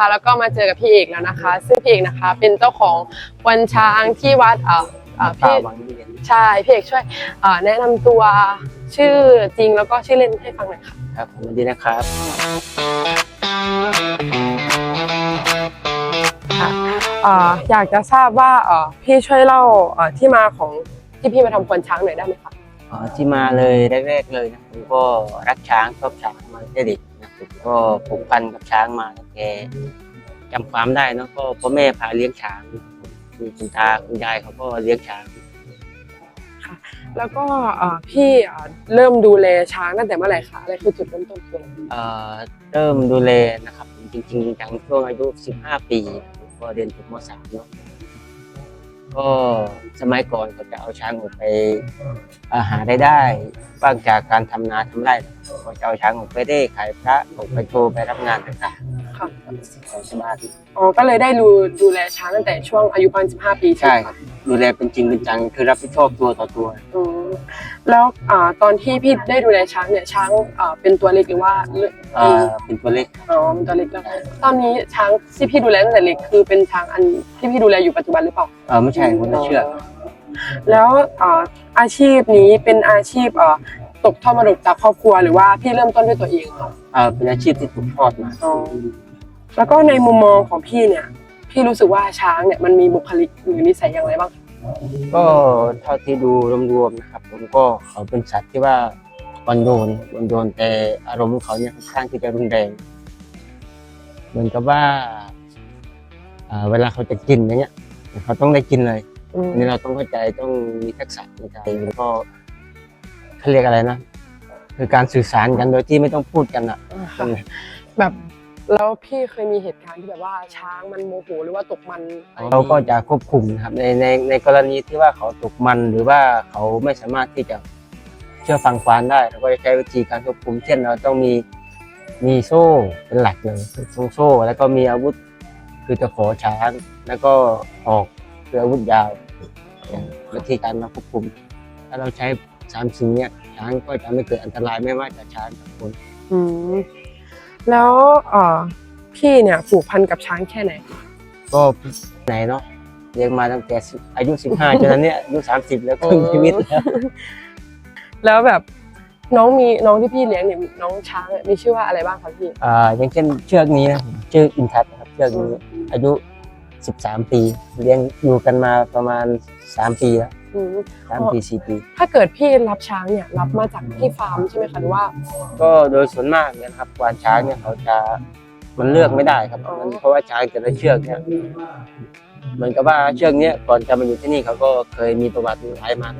ตอนนี้นะคะแล้วก็มาเจอกับพี่เอกแล้วนะคะ ซึ่งพี่เอกนะคะ เป็นเจ้าของวันช้างที่วัดเอ่อเอ่อป่าพี่วังเวียนใช่พี่เอกช่วยเอ่อแนะนำตัวชื่อจริงแล้วก็ชื่อเล่นให้ฟังหน่อยค่ะครับสวัสดีนะครับ เอ่ออยากจะทราบว่าเอ่อพี่ช่วยเล่าเอ่อที่มาของที่พี่มาทำควนช้างหน่อยได้ไหมคะ อ๋อที่มาเลยแรกๆเลยนะผมก็รักช้างชอบช้างมาตั้งแต่เด็กนะผม ก็ผูกพันกับช้างมาตั้งแต่จำความได้เนอะก็พ่อแม่พาเลี้ยงช้างมีคุณตาคุณยายเขาก็เลี้ยงช้างแล้วก็เอ่อพี่เอ่อเริ่มดูแลช้างตั้งแต่เมื่อไหร่คะอะไรคือจุดเริ่มต้นคืออะไรเอ่อเริ่มดูแลนะครับ จริงๆจังช่วงอายุ 15 ปีผมก็เรียนจบม .3 เนาะ ก็สมัยก่อนก็จะเอาช้างออกไปเอ่อหารายได้บ้างจากการทำนาทำไร่ก็จะเอาช้างออกไปได้ขายพระออกไปโชว์ไปรับงานต่างค่ะๆของชาวบ้านอ๋อก็เลยได้ดูดูแลช้างตั้งแต่ช่วงอายุประมาณ15 ปีใช่ใช่ไหมคคะรับดูแลเป็นจริงเป็นจังคือรับผิดชอบตัวต่อตัวอืม แล้วอ่าตอนที่พี่ได้ดูแลช้างเนี่ยช้างอ่าเป็นตัวเล็กหรือว่าเลือกเอ่อเป็นตัวเล็กอ๋อเป็นตัวเล็กแล้วตอนนี้ช้างที่พี่ดูแลตั้งแต่เล็กคือเป็นช้างอันที่พี่ดูแลอยู่ปัจจุบันหรือเปล่าเออไม่ใช่คนละเชือกแล้วอ่าอาชีพนี้เป็นอาชีพอ่าตกทอดมรดกจากครอบครัวหรือว่าพี่เริ่มต้นด้วยตัวเองคะเออเป็นอาชีพที่ถูกทอดมาอ๋อแล้วก็ในมุมมองของพี่เนี่ยพี่รู้สึกว่าช้างเนี่ยมันมีบุคลิกหรือนิสัยอย่างไรบ้างคะ ก็เท่าที่ดูรวมๆนะครับ ผมก็เขาเป็นสัตว์ที่ว่าอ่อนโยนอ่อนโยนแต่อารมณ์ของเขาเนี่ยค่อนข้างที่จะรุนแรง เหมือนกับว่าอ่าเวลาเขาจะกินอย่างเงี้ยเขาต้องได้กินเลยอืมอันนี้เราต้องเข้าใจต้องมีทักษะในการแล้วก็เขาเรียกอะไรนะคือการสื่อสารกันโดยที่ไม่ต้องพูดกันอะค่ะแบบ แล้วพี่เคยมีเหตุการณ์ที่แบบว่าช้างมันโมโหหรือว่าตกมันอะไรเราก็จะควบคุมนะครับในในในกรณีที่ว่าเขาตกมันหรือว่าเขาไม่สามารถที่จะเชื่อฟังควานได้เราก็จะใช้วิธีการควบคุม เช่นเราต้องมีมีโซ่เป็นหลักเลยทรงโซ่แล้วก็มีอาวุธคือตะขอช้างแล้วก็ออกคืออาวุธยาวอย่างวิธีการมาควบคุม ถ้าเราใช้สามสิ่งเนี้ยช้างก็จะไม่เกิดอันตรายไม่ว่าจะช้างกับคนอืม แล้วเอ่อพี่เนี่ยผูกพันกับช้างแค่ไหน ก็ไหนเนาะเลี้ยงมาตั้งแต่สิบอายุสิบห้าจนตอนเนี้ยอายุสามสิบแล้วครึ่งชีวิตแล้วแล้วแบบน้องมีน้องที่พี่เลี้ยงเนี่ยน้องช้างเนี่ยมีชื่อว่าอะไรบ้างคะพี่ อ่าอย่างเช่นเชือกนี้นะชื่ออินทัศน์นะครับเชือกนี้อายุ13ปี เลี้ยงอยู่กันมาประมาณ3ปีแล้ว อืมสามปีสี่ปีถ้าเกิดพี่รับช้างเนี่ยรับมาจากที่ฟาร์มใช่ไหมคะหรือว่า ก็โดยส่วนมากเนี่ยนะครับควานช้างเนี่ยเขาจะมันเลือกไม่ได้ครับอ๋อมันเพราะว่าช้างแต่ละเชือกเนี่ยเหมือนกับว่าเชือกเนี้ยก่อนจะมาอยู่ที่นี่เขาก็เคยมีประวัติหลายมา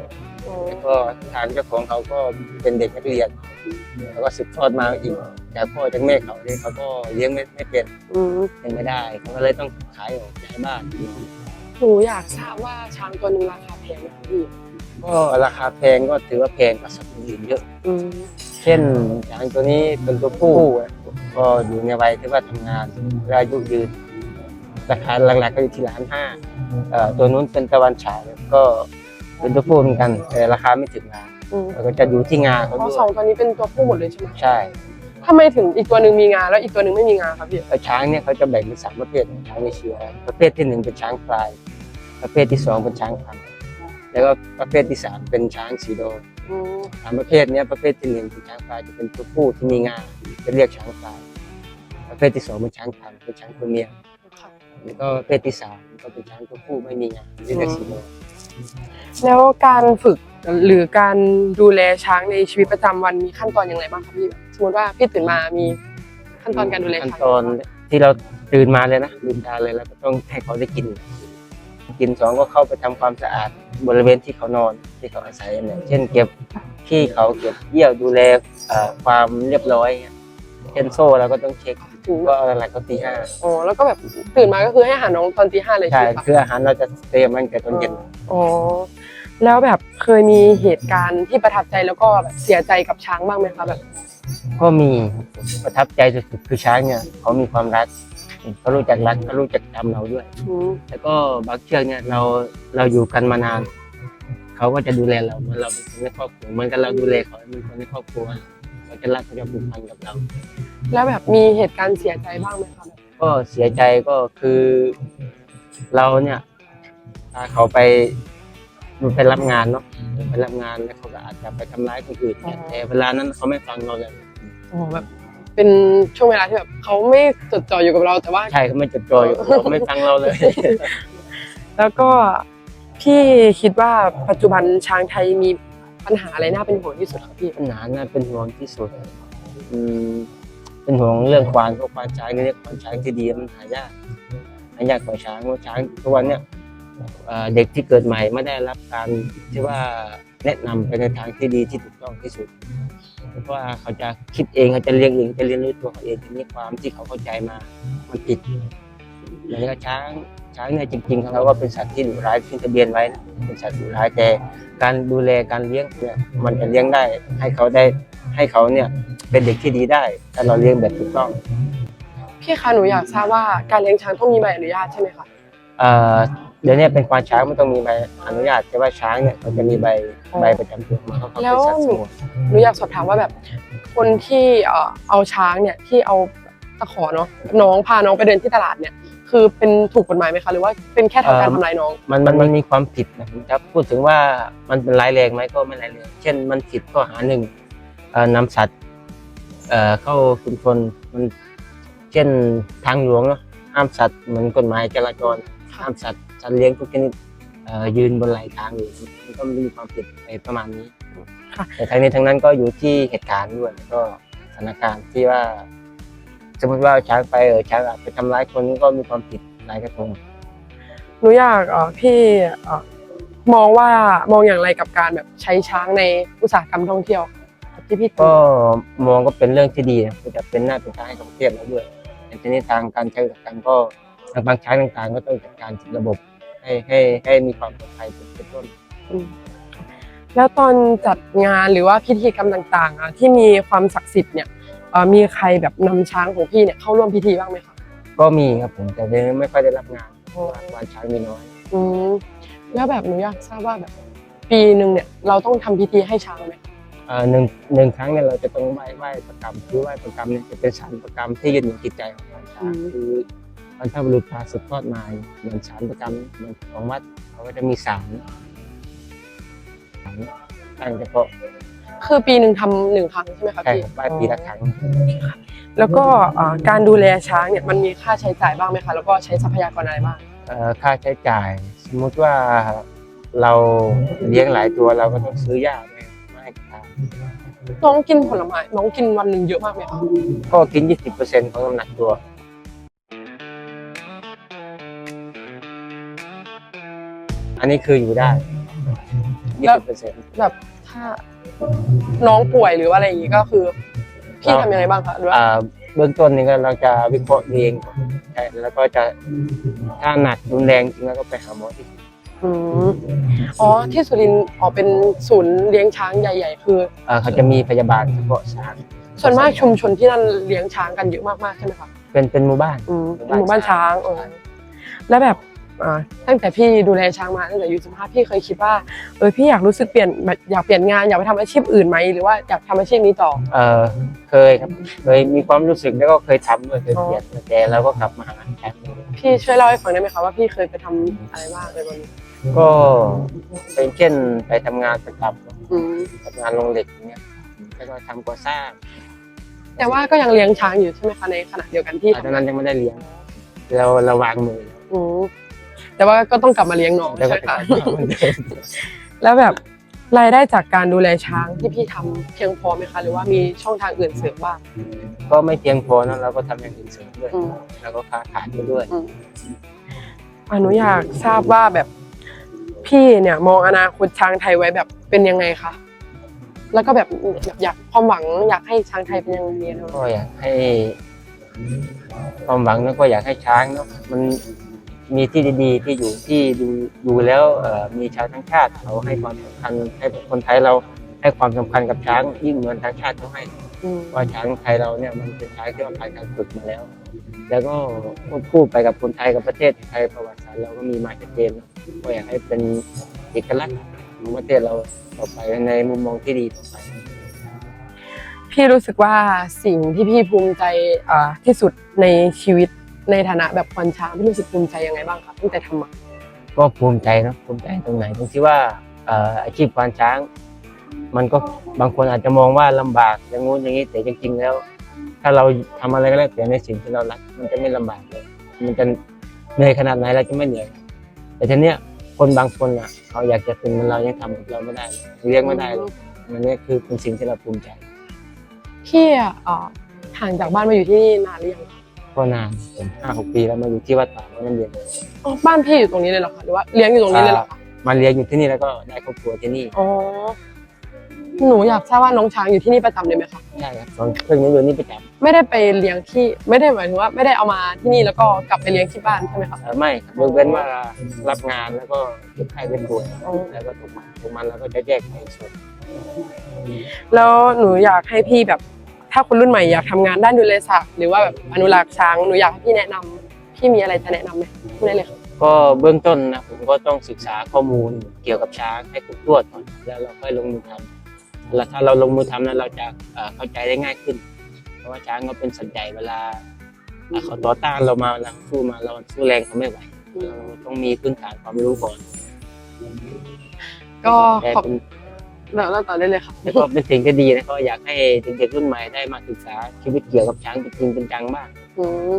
อืมแล้วก็ทางเจ้าของเขาก็เป็นเด็กนักเรียนแล้วก็สืบทอดมาอีกจากพ่อจากแม่เขาเนี่ยเขาก็เลี้ยงไม่ไม่เป็นอืมเป็นไม่ได้เขาก็เลยต้องขายออกย้ายบ้าน หนูอยากทราบว่าช้างตัวหนึ่งราคาแพงไหมคะพี่ก็ราคาแพงก็ถือว่าแพงกว่าสัตว์อื่นเยอะ อืมเช่นช้างตัวนี้เป็นตัวผู้อะก็อยู่ในวัยที่ว่าทำงานและอายุยืนราคาหลักๆก็อยู่ที่ล้านห้าเอ่อตัวนู้นเป็นตะวันฉายก็เป็นตัวผู้เหมือนกันแต่ราคาไม่ถึงล้านอืมแล้วก็จะอยู่ที่งาเขาเพราะด้สอวงยตัวนี้เป็นตัวผู้หมดเลยใช่ไหมใช่ทำไมถึงอีกตัวหนึ่งมีงาแล้วอีกตัวหนึ่งไม่มีงาครับพี่แล้วช้างเนี่ยเขาจะแบ่งเป็นสามประเภทช้างเอเชียประเภทที่หนึ่งเป็นช้างพลาย ประเภทที่สองเป็นช้างพันธุ์แล้วก็ประเภทที่สามเป็นช้างสีโดอืมสามประเภทเนี้ยประเภทที่หนึ่งเป็นช้างพลายจะเป็นตัวผู้ที่มีงาจะเรียกช้างพลาย ประเภทที่สองเป็นช้างพันธุ์เป็นช้างตัวเมียค่ะแล้วก็ประเภทที่สามก็เป็นช้างตัวผู้ไม่มีงาที่เรียกสีโดแล้วการฝึกหรือการดูแลช้างในชีวิตประจำวันมีขั้นตอนอย่างไรบ้างครับพี่สมมติว่าพี่ตื่นมามีขั้นตอนการดูแลขั้นช้างตอนที่เราตื่นมาเลยนะลืมตาเลยแล้วก็ต้องให้เขาได้กิน กินสองก็เข้าไปทำความสะอาดบริเวณที่เขานอนที่เขาอาศัยเนี่ยเช่นเก็บขี้เขาเก็บเยี่ยวดูแลเอ่อความเรียบร้อยเงี้ยเช่นโซ่เราก็ต้องเช็คถึงก็อะไรก็ตีห้าอ๋อแล้วก็แบบตื่นมาก็คือให้อาหารน้องตอนตีห้าเลยใช่ใช่ไหมคะคืออาหารเราจะเตรียมมันแต่ตอนเย็นอ๋อแล้วแบบเคยมีเหตุการณ์ที่ประทับใจแล้วก็แบบเสียใจกับช้างบ้างไหมคะแบบก็มีประทับใจสุดๆคือช้างเนี่ยเขามีความรัก เขารู้จักรักเขารู้จักจำเราด้วย อืมแล้วก็บางเชือกเนี่ยเราเราอยู่กันมานาน เขาก็จะดูแลเราเหมือนเราเป็นคนในครอบครัวเหมือนกันเราดูแลเขาเป็นคนในครอบครัวเขาจะรักเขาจะผูกพันกับเรา แล้วแบบมีเหตุการณ์เสียใจบ้างไหมคะแบบก็เสียใจก็คือเราเนี่ยพาเขาไปมันไปรับงานเนาะไปรับงานแล้วเขาก็อาจจะไปทำร้ายคนอื่นเนี่ยแต่เวลานั้นเขาไม่ฟังเราเลย โอ้โหแบบ เป็นช่วงเวลาที่แบบเขาไม่จดจ่ออยู่กับเราแต่ว่า ใช่เขาไม่จดจ่ออยู่กับเราไม่ฟังเราเลย แล้วก็พี่คิดว่าปัจจุบันช้างไทยมีปัญหาอะไรน่าเป็นห่วงที่สุดครับพี่ปัญหาน่าเป็นห่วงที่สุดอืมเป็นห่วงเรื่องควานพวกควานช้างเนี่ยควานช้างที่ดีมันหายากหายากกว่าช้างเพราะช้างทุกวันเนี่ยเอ่อเด็กที่เกิดใหม่ไม่ได้รับการที่ว่าแนะนำไปในทางที่ดีที่ถูกต้องที่สุด เพราะว่าเขาจะคิดเองเขาจะเรียนเองจะเรียนรู้ตัวเขาเองทีนี้ความที่เขาเข้าใจมา มันผิดเหมือนกับช้างช้างเนี่ยจริงๆเขาก็เป็นสัตว์ที่ดุร้ายขึ้นทะเบียนไว้นะเป็นสัตว์ดุร้ายแต่การดูแลการเลี้ยงเนี่ยมันจะเลี้ยงได้ให้เขาได้ให้เขาเนี่ยเป็นเด็กที่ดีได้ ถ้าเราเลี้ยงแบบถูกต้องพี่คะหนูอยากทราบว่าการเลี้ยงช้างต้องมีใบอนุญาตใช่ไหมคะเอ่อ เดี๋ยวนี้เป็นควานช้างไม่ต้องมีใบอนุญาตแต่ว่าช้างเนี่ยเขาจะมีใบใบประจำตัวมาเขาเขาเป็นสัตว์สงวนหนูอยากสอบถามว่าแบบ คนที่เอ่อเอาช้างเนี่ยที่เอาตะขอเนาะน้องพาน้องไปเดินที่ตลาดเนี่ย คือเป็นถูกกฎหมายไหมคะหรือว่าเป็นแค่ทำการทำร้ายน้อง มันมันมันมีความผิดนะผมจะพูดถึงว่ามันเป็นร้ายแรงไหมก็ไม่ร้ายแรงเช่นมันผิดข้อหาหนึ่งเอ่อนำสัตว์เอ่อเข้าชุมชนมันเช่นทางหลวงเนาะห้ามสัตว์เหมือนกฎหมายจราจร ห้ามสัตว์ สัตว์เลี้ยงทุกชนิดเอ่อยืนบนไหลทางอยู่มันก็มีความผิดไปประมาณนี้ค่ะแต่ทั้งนี้ทั้งนั้นก็อยู่ที่เหตุการณ์ด้วยแล้วก็สถานการณ์ที่ว่า สมมติว่าช้างไปเออช้างอาจไปทำร้ายคนก็มีความผิดหลายกระทงหนูอยากเอ่อพี่เอ่อมองว่ามองอย่างไรกับการแบบใช้ช้างในอุตสาหกรรมท่องเที่ยวที่พี่ก็มองก็เป็นเรื่องที่ดีนะก็จะเป็นหน้าเป็นตาให้กับประเทศเราด้วยแต่ทีนี้ทางการใช้อุตสาหกรรมก็ทางบางช้างต่างๆ ก็ต้องจัดการระบบ ให้ให้ให้มีความปลอดภัยเป็นต้นอืมแล้วตอนจัดงานหรือว่าพิธีกรรมต่างๆอะที่มีความศักดิ์สิทธิ์เนี่ยเอ่อมีใครแบบนำช้างของพี่เนี่ยเข้าร่วมพิธีบ้างไหมคะก็มีครับผมแต่ไม่ค่อยได้รับงานเพราะว่าวันช้างมีน้อย อืมแล้วแบบหนูอยากทราบว่าแบบปีหนึ่งเนี่ยเราต้องทำพิธีให้ช้างไหมเอ่อหนึ่งหนึ่งครั้งเนี่ยเราจะต้องไหว้ไหว้ประกรรมคือไหว้ประกรรมเนี่ยจะเป็นสารประกรรมที่ยึดเหนี่ยวจิตใจของวันช้างคือ บรรพบุรุษพาสืบทอดมาเหมือนสารประกรรมเหมือนของวัดเขาก็จะมีสารตั้งเฉพาะคือปีหนึ่งทำหนึ่งครั้งใช่ไหมคะใช่พี่ครับไหว้ปีละครั้ง แล้วก็เอ่อการดูแลช้างเนี่ยมันมีค่าใช้จ่ายบ้างไหมคะแล้วก็ใช้ทรัพยากรอะไรบ้างเอ่อค่าใช้จ่าย สมมุติว่าเราเลี้ยงหลายตัวเราก็ต้องซื้อหญ้าไปมาให้ทานน้องกินผลไม้น้องกินวันหนึ่งเยอะมากไหมคะก็กิน 20%ของน้ำหนักตัว อันนี้คืออยู่ได้20%แบบถ้าน้องป่วยหรือว่าอะไรอย่างงี้ก็คือพี่ทำยังไงบ้างคะหรือว่าอ่าเบื้องต้นนี่ก็เราจะวิเคราะห์เองก่อนใช่แล้วก็จะถ้าหนักรุนแรงจริงแล้วก็ไปหาหมอที่อืมอ๋อที่สุรินทร์อ๋อเป็นศูนย์เลี้ยงช้างใหญ่ ๆ คือเอ่อเขาจะมีพยาบาลเฉพาะช้างส่วนมากชุมชนที่นั่นเลี้ยงช้างกันเยอะมากๆใช่ไหมคะเป็นเป็นหมู่บ้าน อืมหหมู่มู่บ้าบ้านนช้างเออแล้วแบบอ่า ตั้งแต่พี่ดูแลช้างมาตั้งแต่อายุสิบห้าพี่เคยคิดว่าเออพี่อยากรู้สึกเปลี่ยนแบบอยากเปลี่ยนงานอยากไปทำอาชีพอื่นไหมหรือว่าอยากทำอาชีพนี้ต่อ เออเคยครับเคยมีความรู้สึกแล้วก็เคยทำด้วยเคยเปลี่ยนแต่เราก็กลับมาหาช้างพี่ช่วยเล่าให้ฟังได้ไหมคะว่าพี่เคยไปทำอะไรบ้างในวันนี้ก็เป็นเช่นไปทำงานประจอืมำทำงานโรงเหล็กอย่างเงี้ยแล้วก็ทำก่อสร้าง แต่ว่าก็ยังเลี้ยงช้างอยู่ใช่ไหมคะในขณะเดียวกันที่ตอนนั้นยังไม่ได้เลี้ยงเราเราวางมืออืม แต่ว่าก็ต้องกลับมาเลี้ยงน้องแล้วใช่ก็ไหมไปคะทำเหมือนเดิมแล้วแบบรายได้จากการดูแลช้างที่พี่ทำเพียงพอไหมคะ หรือว่ามีช่องทางอื่นเสริมบ้าง ก็ไม่เพียงพอนะเราก็ทำอย่างอื่นเสริมด้วย อืม แล้วก็ค้าขายไปด้วยอืมอนุอยากทราบว่าแบบพี่เนี่ยมองอนาคตช้างไทยไว้แบบเป็นยังไงคะแล้วก็แบบแบบอยากความหวังอยากให้ช้างไทยเป็นยังไงเนาะก็อยากให้ความหวังแล้วก็อยากให้ช้างเนาะมัน มีที่ดีๆ ที่อยู่ที่ดูดูแล้วเอ่อมีชาวทั้งชาติเขาให้ความสำคัญให้คนไทยเราให้ความสำคัญกับช้างยิ่งเหมือนทั้งชาติเขาให้อืมว่าช้างไทยเราเนี่ยมันเป็นช้างที่ว่าผ่านการฝึกมาแล้ว แล้วก็ควบคู่ไปกับคนไทยกับประเทศไทยประวัติศาสตร์เราก็มีมาชัดเจนก็อยากให้เป็นเอกลักษณ์ของประเทศเราต่อไปในมุมมองที่ดีต่อไปพี่รู้สึกว่าสิ่งที่พี่ภูมิใจอ่าที่สุดในชีวิต ในฐานะแบบควานช้างพี่รู้สึกภูมิใจยังไงบ้างคะตั้งแต่ทำมาก็ภูมิใจเนอะภูมิใจตรงไหนตรงที่ว่าเอ่ออาชีพควานช้าง มันก็บางคนอาจจะมองว่าลำบากอย่างงู้นอย่างนี้แต่จริง ๆ แล้ว ถ้าเราทำอะไรก็แล้วแต่ในสิ่งที่เรารักมันจะไม่ลำบากเลยมันจะเหนื่อยขนาดไหนเราจะไม่เหนื่อยแต่ทีเนี้ยคนบางคนอะเขาอยากจะเป็นเหมือนเรายังทำกับเราไม่ได้เลยเลี้ยงไม่ได้เลยมันนี่คือเป็นสิ่งที่เราภูมิใจพี่อะเอ่อห่างจากบ้านมาอยู่ที่นี่นานหรือยังคะ ก็นานผมห้าหกปีแล้วมาอยู่ที่วัดป่าวัดน้ำเย็นอ๋อบ้านพี่อยู่ตรงนี้เลยเหรอคะหรือว่าเลี้ยงอยู่ตรงนี้เลยเหรอคะมาเลี้ยงอยู่ที่นี่แล้วก็ได้ครอบครัวที่นี่อ๋อหนูอยากทราบว่าน้องช้างอยู่ที่นี่ประจำเลยไหมคะใช่ครับตอนเพิ่งมาอยู่นี่ประจำไม่ได้ไปเลี้ยงที่ไม่ได้หมายถึงว่าไม่ได้เอามาที่นี่แล้วก็กลับไปเลี้ยงที่บ้านใช่ไหมคะเอ่อไม่ครับยกเว้นว่ารับงานแล้วก็เก็บไข้เป็นป่วยอ๋อแล้วก็ถูกมันถูกมันแล้วก็จะแยกไปส่วน แล้วหนูอยากให้พี่แบบ ถ้าคนรุ่นใหม่อยากทำงานด้านดูแลสัตว์หรือว่าแบบอนุรักษ์ช้างหนูอยากให้พี่แนะนำพี่มีอะไรจะแนะนำไหมพูดได้เลยค่ะก็เบื้องต้นนะผมก็ต้องศึกษาข้อมูลเกี่ยวกับช้างให้ครบถ้วนก่อนแล้วเราค่อยลงมือทำแล้วถ้าเราลงมือทำนั้นเราจะเอ่อเข้าใจได้ง่ายขึ้น เพราะว่าช้างก็เป็นสัตว์ใหญ่เวลาเอ่อเขาต่อต้านเรามาเวลาเขาสู้มาเราสู้แรงเขาไม่ไหวเราต้องมีพื้นฐานความรู้ก่อน ก็แต่ขอบ เป็นแล้วแล้วต่อได้เลยค่ะแล้วก็เป็นสิ่งที่ดีนะก็อยากให้เด็กๆรุ่นใหม่ได้มาศึกษาชีวิตเกี่ยวกับช้างเป็นจริงเป็นจังบ้างอืม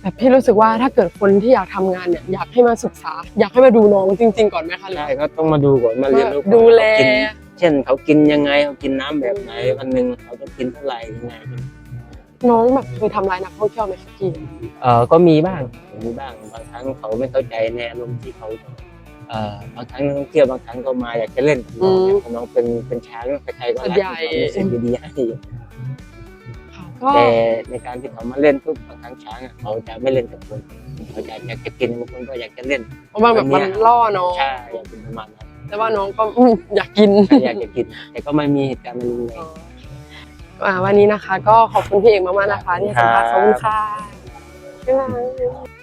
แต่พี่รู้สึกว่าถ้าเกิดคนที่อยากทำงานเนี่ยอยากให้มาศึกษา อยากให้มาดูน้องจริง ๆ ก่อนไหมคะหรือใช่ว่าก็ต้องมาดูก่อนมาเรียนรู้ก่อนดูแลเขากินเช่นเขากินยังไงเขากินน้ำแบบไหนวันหนึ่งเขาจะกินเท่าไหร่ยังไงน้องแบบเคยทำร้ายนักท่องเที่ยวไหมคะพี่เออก็มีบ้างมีบ้างบางครั้งเขาไม่เข้าใจในอารมณ์ที่เขาเอ่อ บางครั้งนักท่องเที่ยวบางครั้งก็มาอยากจะเล่นกับน้องเนี่ยเพราะน้องเป็นเป็นช้างใครๆก็รักเขามีสิ่งดีๆให้ค่ะก็แต่ในการที่เขามาเล่นปุ๊บบางครั้งช้างอะเขาจะไม่เล่นกับคนเขาจะอยากจะกินบางคนก็อยากจะเล่นเพราะว่าแบบมันล่อน้อง ใช่อยากเป็นประมาณนั้นแต่ว่าน้องก็อืมอยากกินใช่อยากจะกิน แต่ก็ไม่มีเหตุการณ์มันรุนแรง อ่าวันนี้นะคะ ก็ขอบคุณพี่เอกมากๆนะคะที่ให้สัมภาษณ์ขอบคุณค่ะบ๊ายบาย